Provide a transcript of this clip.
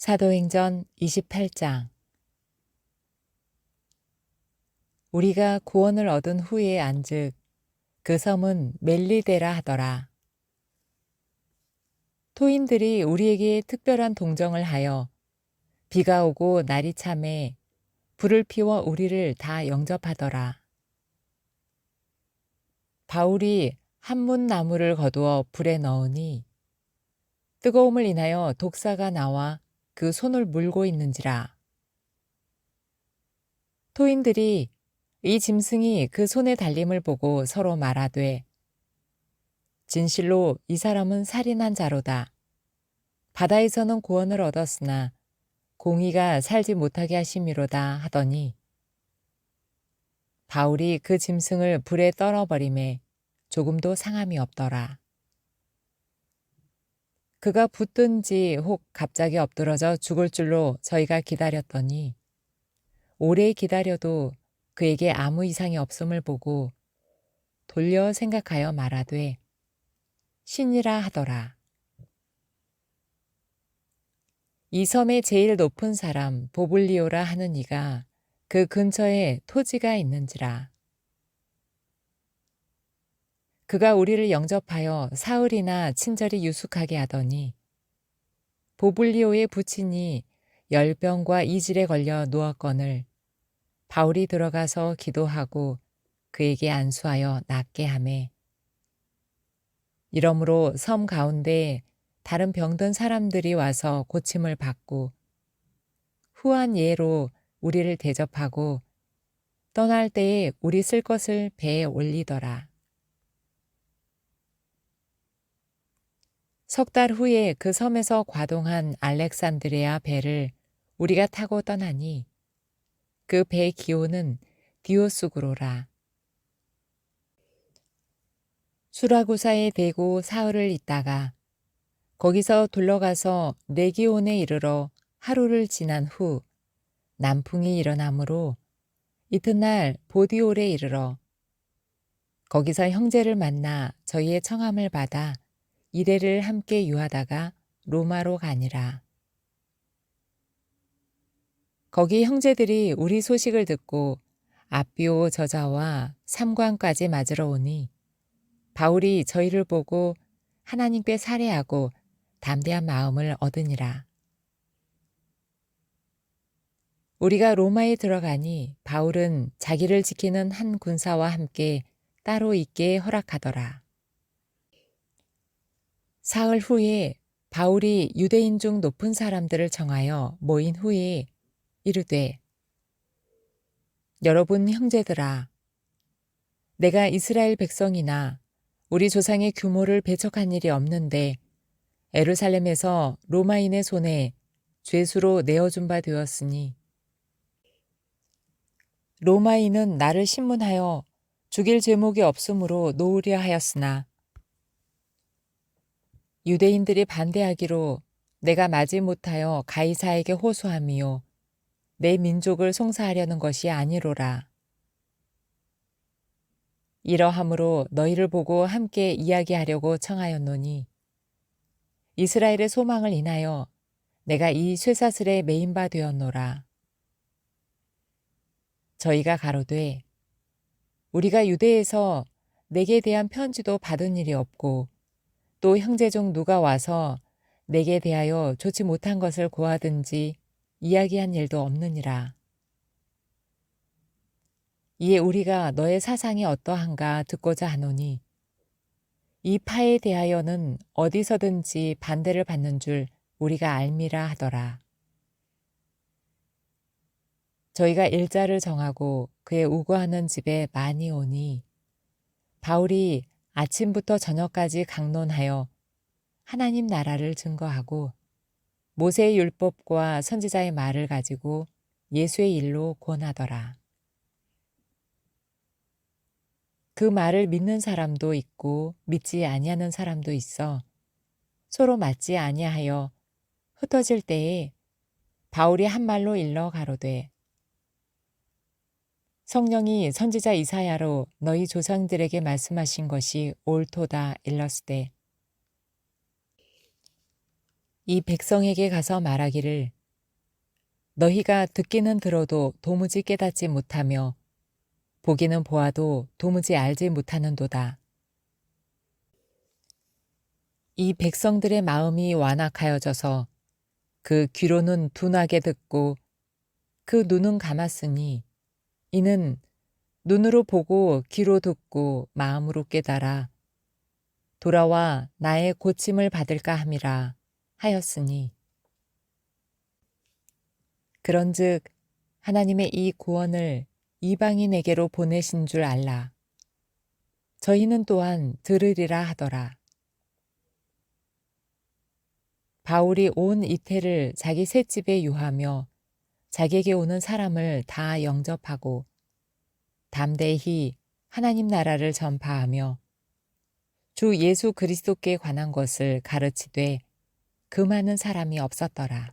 사도행전 28장 우리가 구원을 얻은 후에 안즉 그 섬은 멜리데라 하더라. 토인들이 우리에게 특별한 동정을 하여 비가 오고 날이 참해 불을 피워 우리를 다 영접하더라. 바울이 한문 나무를 거두어 불에 넣으니 뜨거움을 인하여 독사가 나와 그 손을 물고 있는지라. 토인들이 이 짐승이 그 손에 달림을 보고 서로 말하되 진실로 이 사람은 살인한 자로다. 바다에서는 구원을 얻었으나 공의가 살지 못하게 하심이로다 하더니 바울이 그 짐승을 불에 떨어버림에 조금도 상함이 없더라. 그가 붙든지 혹 갑자기 엎드러져 죽을 줄로 저희가 기다렸더니 오래 기다려도 그에게 아무 이상이 없음을 보고 돌려 생각하여 말하되 신이라 하더라. 이 섬의 제일 높은 사람 보블리오라 하는 이가 그 근처에 토지가 있는지라. 그가 우리를 영접하여 사흘이나 친절히 유숙하게 하더니 보블리오의 부친이 열병과 이질에 걸려 누웠건을 바울이 들어가서 기도하고 그에게 안수하여 낫게 하매 이러므로 섬 가운데 다른 병든 사람들이 와서 고침을 받고 후한 예로 우리를 대접하고 떠날 때에 우리 쓸 것을 배에 올리더라. 석 달 후에 그 섬에서 과동한 알렉산드레아 배를 우리가 타고 떠나니 그 배의 기호는 디오스구로라. 수라구사에 대고 사흘을 있다가 거기서 둘러가서 레기온에 이르러 하루를 지난 후 남풍이 일어나므로 이튿날 보디올에 이르러 거기서 형제를 만나 저희의 청함을 받아 이래를 함께 유하다가 로마로 가니라. 거기 형제들이 우리 소식을 듣고 아비오 저자와 삼관까지 맞으러 오니 바울이 저희를 보고 하나님께 살해하고 담대한 마음을 얻으니라. 우리가 로마에 들어가니 바울은 자기를 지키는 한 군사와 함께 따로 있게 허락하더라. 사흘 후에 바울이 유대인 중 높은 사람들을 정하여 모인 후에 이르되 여러분 형제들아 내가 이스라엘 백성이나 우리 조상의 규모를 배척한 일이 없는데 에루살렘에서 로마인의 손에 죄수로 내어준 바 되었으니 로마인은 나를 신문하여 죽일 제목이 없으므로 놓으려 하였으나 유대인들이 반대하기로 내가 마지 못하여 가이사에게 호소함이요 내 민족을 송사하려는 것이 아니로라. 이러함으로 너희를 보고 함께 이야기하려고 청하였노니 이스라엘의 소망을 인하여 내가 이 쇠사슬에 메인 바 되었노라. 저희가 가로되 우리가 유대에서 내게 대한 편지도 받은 일이 없고 또 형제 중 누가 와서 내게 대하여 좋지 못한 것을 고하든지 이야기한 일도 없느니라. 이에 우리가 너의 사상이 어떠한가 듣고자 하노니 이 파에 대하여는 어디서든지 반대를 받는 줄 우리가 알미라 하더라. 저희가 일자를 정하고 그의 우거하는 집에 많이 오니 바울이 아침부터 저녁까지 강론하여 하나님 나라를 증거하고 모세의 율법과 선지자의 말을 가지고 예수의 일로 권하더라. 그 말을 믿는 사람도 있고 믿지 아니하는 사람도 있어 서로 맞지 아니하여 흩어질 때에 바울이 한 말로 일러 가로되 성령이 선지자 이사야로 너희 조상들에게 말씀하신 것이 옳도다 일렀으되 이 백성에게 가서 말하기를 너희가 듣기는 들어도 도무지 깨닫지 못하며 보기는 보아도 도무지 알지 못하는도다. 이 백성들의 마음이 완악하여져서 그 귀로는 둔하게 듣고 그 눈은 감았으니 이는 눈으로 보고 귀로 듣고 마음으로 깨달아 돌아와 나의 고침을 받을까 함이라 하였으니 그런즉 하나님의 이 구원을 이방인에게로 보내신 줄 알라. 저희는 또한 들으리라 하더라. 바울이 온 이태를 자기 셋집에 유하며 자기에게 오는 사람을 다 영접하고 담대히 하나님 나라를 전파하며 주 예수 그리스도께 관한 것을 가르치되 그 많은 사람이 없었더라.